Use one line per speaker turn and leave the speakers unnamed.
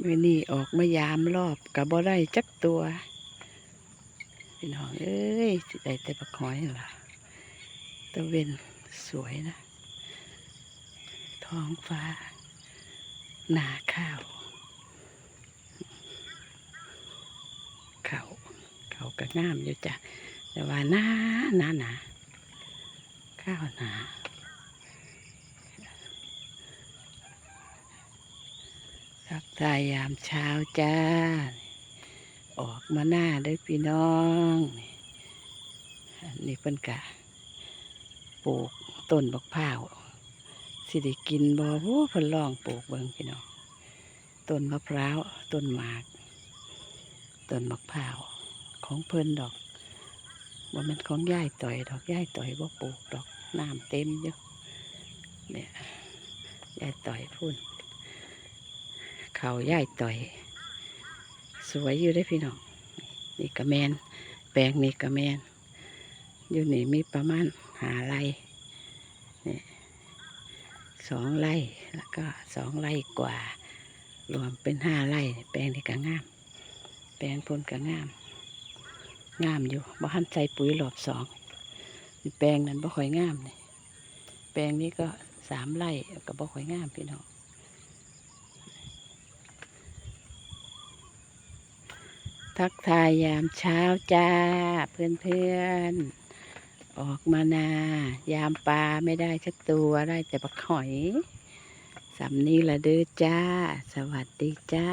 มื่อนี้ออกมายามรอบกับบ่ได้จักตัวพี่น้องเอ้ยสิได้แต่ปักหอยล่ะตะเวนสวยนะ ท้องฟ้า หนาข้าวเขาเขาก็งามอยู่จ้ะแต่ว่าหนาหนาหนาข้าวหนา ทักทายยามเช้าจ้า ออกมาหน้าด้อพี่น้องนี่เพิ่นกะปลูกต้นบักพร้าวสิได้กินบ่โอ้เพิ่นลองปลูกเบิ่งพี่น้องต้นมะพร้าวต้นหมากต้นบักพร้าวของเพิ่นดอกบ่แม่นของย่ายต่อยดอกย่ายต่อยบ่ปลูกดอกน้ำเต็มอยู่เนี่ยย่ายต่อยพุ่น เขาย่ายต่อย สวยอยู่ได้พี่น้องนี่กระแมนแปลงนี่กระแมน อยู่นี่มีประมาณหาไรนี่สองไร่แล้วก็สองไร่กว่า รวมเป็นห้าไร่แปลงนี่ก็งาม แปลงพนก็งาม งามอยู่บ่หันใส่ปุ๋ยรอบสองแปลงนั้นบ่ค่อยงามนี่แปลงนี้ก็สามไร่ก็บ่ค่อยงามพี่น้อง ทักทายยามเช้าจ้า เพื่อนเพื่อนๆออกมานา ยามปลาไม่ได้ชักตัวได้แต่ปลาหอยสำนี้ละเด้อจ้า สวัสดีจ้า